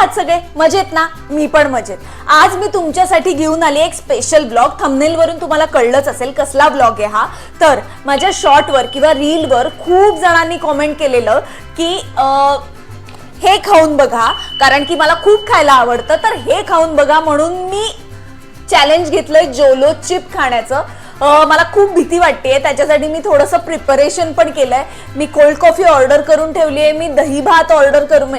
आहात सगळे? मजेत ना? मी पण मजेत. आज मी तुमच्यासाठी घेऊन आली एक स्पेशल ब्लॉग थंबनेल वरून तुम्हाला कळलंच असेल कसला ब्लॉग आहे हा. तर माझ्या शॉर्टवर किंवा रीलवर खूप जणांनी कॉमेंट केलेलं की हे खाऊन बघा. कारण की मला खूप खायला आवडतं. तर हे खाऊन बघा म्हणून मी चॅलेंज घेतलंय जोलो चिप खाण्याचं. मला खूप भीती वाटते त्याच्यासाठी मी थोडंसं प्रिपरेशन पण केलंय. मी कोल्ड कॉफी ऑर्डर करून ठेवली आहे मी दही भात ऑर्डर करून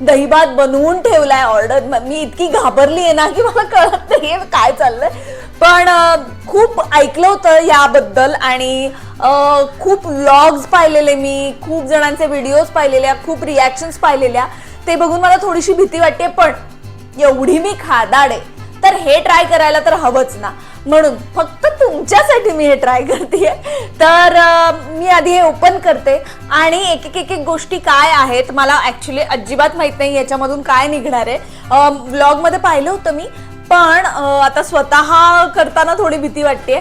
दही भात बनवून ठेवलाय ऑर्डर मी इतकी घाबरली आहे ना की मला कळत नाही काय चाललंय. पण खूप ऐकलं होतं याबद्दल आणि खूप व्लॉग्स पाहिलेले मी खूप जणांचे व्हिडिओज पाहिलेल्या खूप रिॲक्शन्स पाहिलेल्या. ते बघून मला थोडीशी भीती वाटते पण एवढी मी खादाड. आहे तर हे ट्राय करायला तर हवंच ना. म्हणून फक्त तुमच्यासाठी मी हे ट्राय करते तर मी आधी हे ओपन करते. आणि एक एक एक एक गोष्टी काय आहेत मला ॲक्च्युली अजिबात माहीत नाही याच्यामधून काय निघणार आहे. ब्लॉगमध्ये पाहिलं होतं मी पण आता स्वतः करताना थोडी भीती वाटते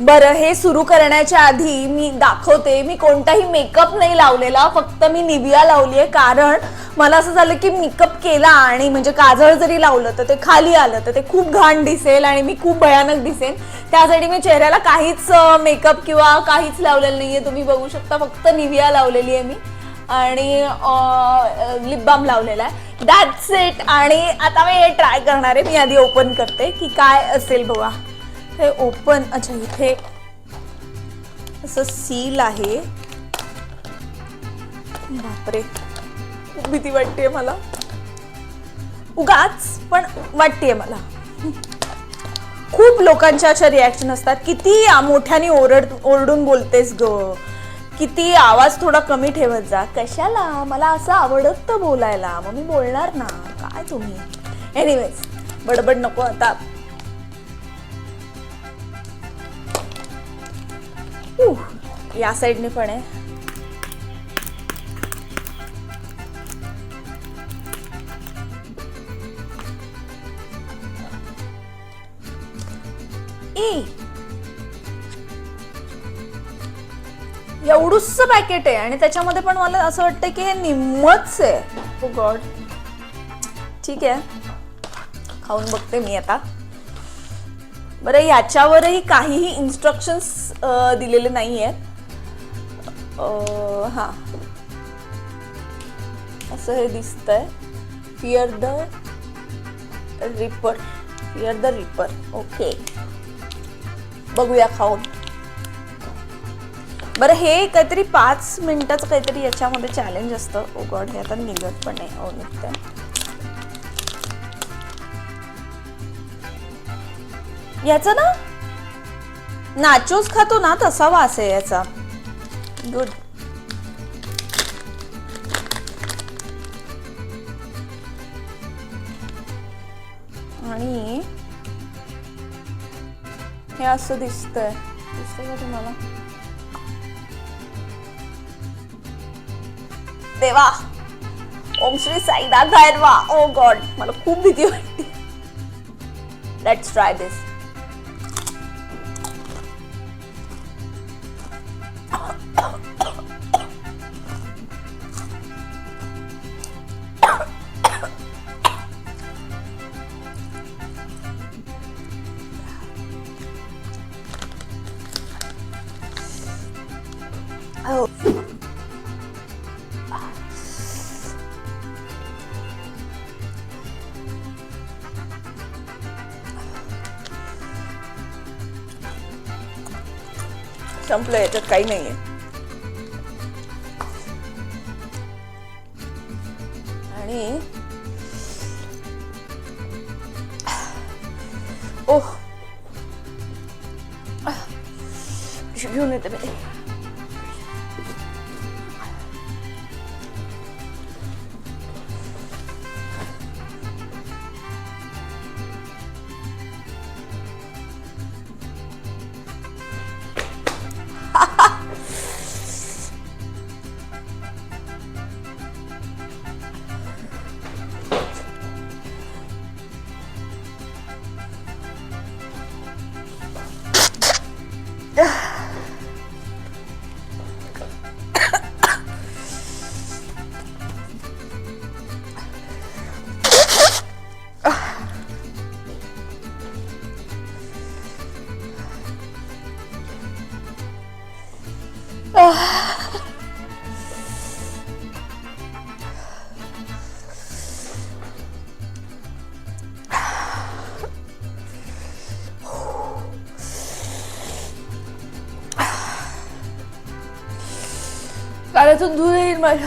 बरं हे सुरू करण्याच्या आधी मी दाखवते. मी कोणताही मेकअप नाही लावलेला फक्त मी निविया लावली आहे. कारण मला असं झालं की मेकअप केला आणि म्हणजे काजळ जरी लावलं तर ते खाली आलं तर ते खूप घाण दिसेल आणि मी खूप भयानक दिसेन. त्यासाठी मी चेहऱ्याला काहीच मेकअप किंवा काहीच लावलेलं नाहीये. तुम्ही बघू शकता फक्त निविया लावलेली आहे मी. आणि लिप बाम लावलेला आहे. दॅट्स इट आणि आता मी हे ट्राय करणार आहे. मी आधी ओपन करते की काय असेल बघा. हे ओपन अच्छा इथे असं सील आहे. बापरे खूप भीती वाटते मला. उगाच पण वाटतेय मला. खूप लोकांच्या अशा रिॲक्शन असतात. किती मोठ्याने ओरड ओरडून बोलतेस ग. किती आवाज थोडा कमी ठेवत जा. कशाला? मला असं आवडत बोलायला. मग मी बोलणार ना. काय तुम्ही? एनिवेज बडबड नको आता. या साईडने पण आहे. एवढूस पॅकेट आहे आणि त्याच्यामध्ये पण मला असं वाटतं की हे निम्मच आहे. Oh गॉड ठीक आहे. खाऊन बघते मी आता. बरं याच्यावरही काहीही इन्स्ट्रक्शन्स दिलेले नाही आहेत हां. असं हे दिसतंय. Fear the reaper fear the reaper okay बघूया खाऊन. बरं हे काहीतरी पाच मिनिटाचं काहीतरी याच्यामध्ये चॅलेंज असतं. Oh ओ गॉड हे आता निघत पण नाही हो oh, निघतंय. याचा ना? नाचूस खातो ना तसा वास आहे याचा. गुड आणि हे असं दिसतंय. दिसतंय का तुम्हाला? देवा! ओम श्री साईदा भैरवा ओ गॉड मला खूप भीती वाटते. लेट्स ट्राय दिस संपलं याच्यात काही नाहीये. आणि ओह. घेऊन येते मी. hayatın Tuğra Elmer.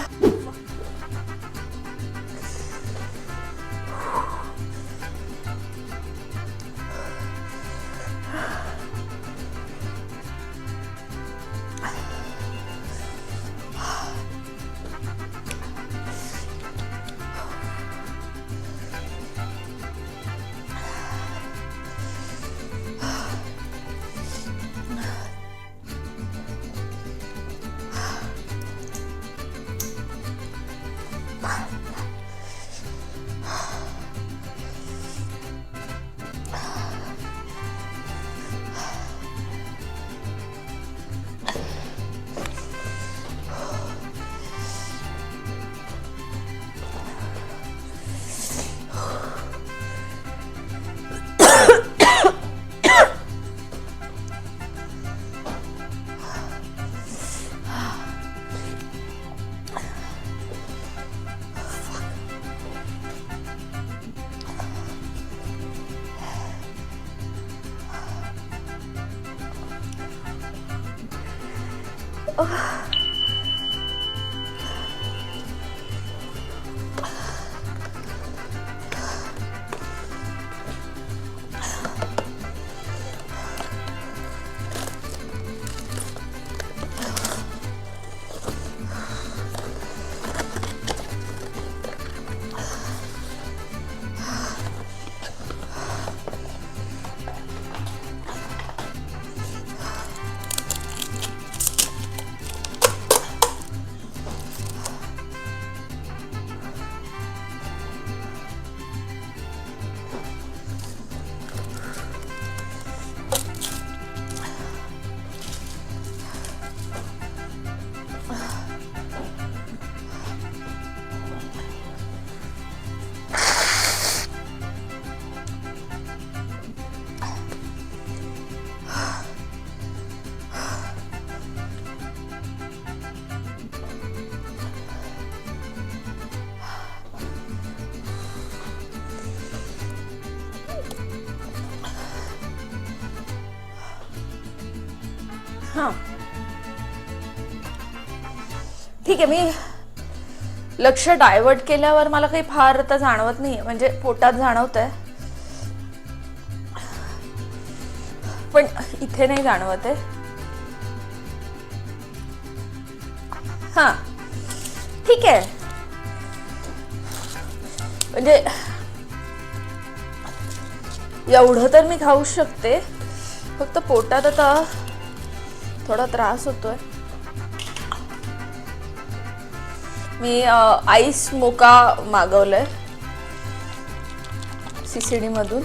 मला हां. ठीक आहे मी लक्ष डायव्हर्ट केल्यावर मला काही फार आता जाणवत नाही म्हणजे पोटात जाणवत आहे पण इथे नाही जाणवत आहे. हा. ठीक आहे. म्हणजे एवढं तर मी खाऊ शकते फक्त पोटात आता थोडा त्रास होतोय. मी आईस मोका मागवलंय. सीसीडी मधून.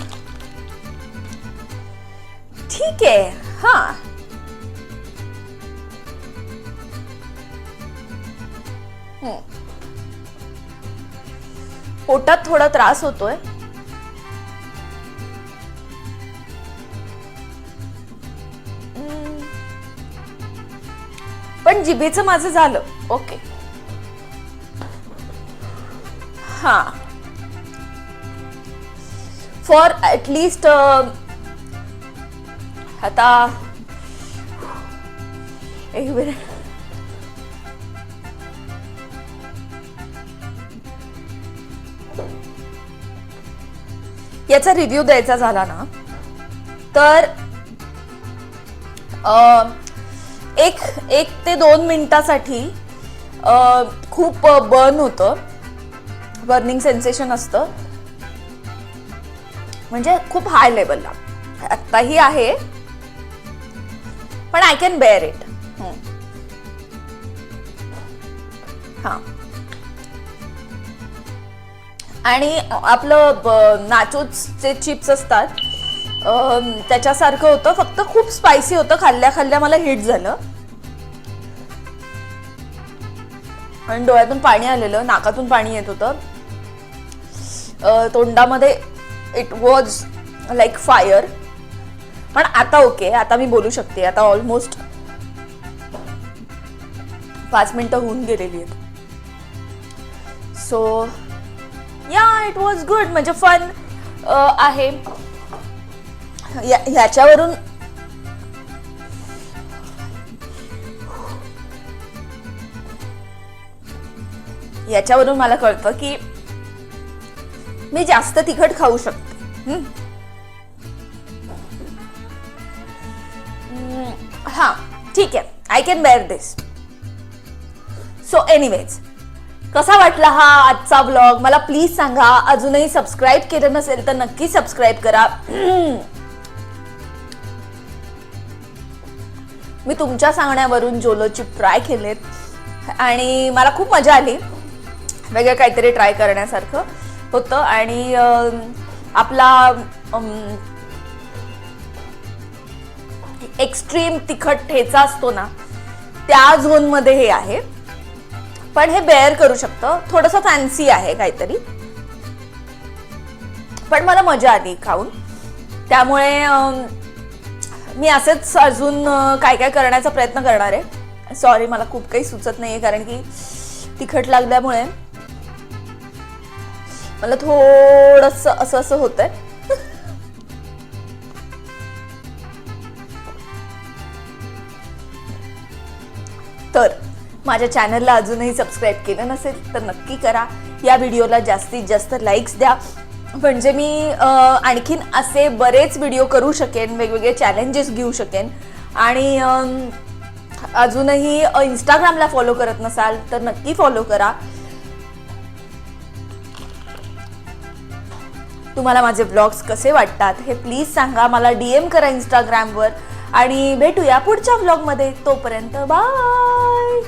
ठीक आहे. हा. पोटात थोडा त्रास होतोय. पण जिभेचं माझं झालं. ओके. हा. फॉर ॲटलिस्ट आता एक मिनिट. याचा रिव्ह्यू द्यायचा झाला ना तर अं, एक एक ते दोन मिनिटासाठी खूप बर्न होतं. बर्निंग सेन्सेशन असतं. म्हणजे खूप हाय लेवलला आत्ताही आहे. पण आय कॅन बेअर इट हा. आणि आपलं नाचोचे चिप्स असतात. त्याच्यासारखं होतं फक्त खूप स्पायसी होतं खाल्ल्या खाल्ल्या मला हिट झालं. आणि डोळ्यातून पाणी आलेलं नाकातून पाणी येत होतं. तोंडामध्ये इट वॉज लाईक फायर पण आता ओके आता मी बोलू शकते आता ऑलमोस्ट पाच मिनिटं होऊन गेलेली आहेत. So yeah it was good म्हणजे फन आहे. या- ह्याच्यावरून याच्यावरून मला कळतं की मी जास्त तिखट खाऊ शकते. हम्म. हम्म, हा ठीक आहे. I can bear this so anyways कसा वाटला हा आजचा ब्लॉग मला प्लीज सांगा. अजूनही सबस्क्राईब केलं नसेल तर नक्की सबस्क्राईब करा. मी तुमच्या सांगण्यावरून जोलोची ट्राय केलेत. आणि मला खूप मजा आली. वेगळं काहीतरी ट्राय करण्यासारखं होतं. आणि आपला एक्स्ट्रीम तिखट ठेचा असतो ना त्या झोनमध्ये हे आहे. पण हे बेअर करू शकतं. थोडंसं फॅन्सी आहे काहीतरी. पण मला मजा आली खाऊन. त्यामुळे मी असेच अजून काय काय करण्याचा प्रयत्न करणार आहे. सॉरी मला खूप काही सुचत नाहीये कारण की तिखट लागल्यामुळे मला थोडस असं असं होतंय. तर माझ्या चॅनलला अजूनही सबस्क्राईब केलं नसेल तर नक्की करा. या व्हिडिओला जास्तीत जास्त लाईक्स द्या. म्हणजे मी आणखीन असे बरेच व्हिडिओ करू शकेन वेगवेगळे चॅलेंजेस घेऊ शकेन. आणि अजूनही इंस्टाग्रामला फॉलो करत नसाल तर नक्की फॉलो करा. तुम्हाला माझे ब्लॉग्स कसे वाटतात हे प्लीज सांगा. मला डीएम करा इंस्टाग्रामवर आणि भेटूया पुढच्या ब्लॉगमध्ये तोपर्यंत बाय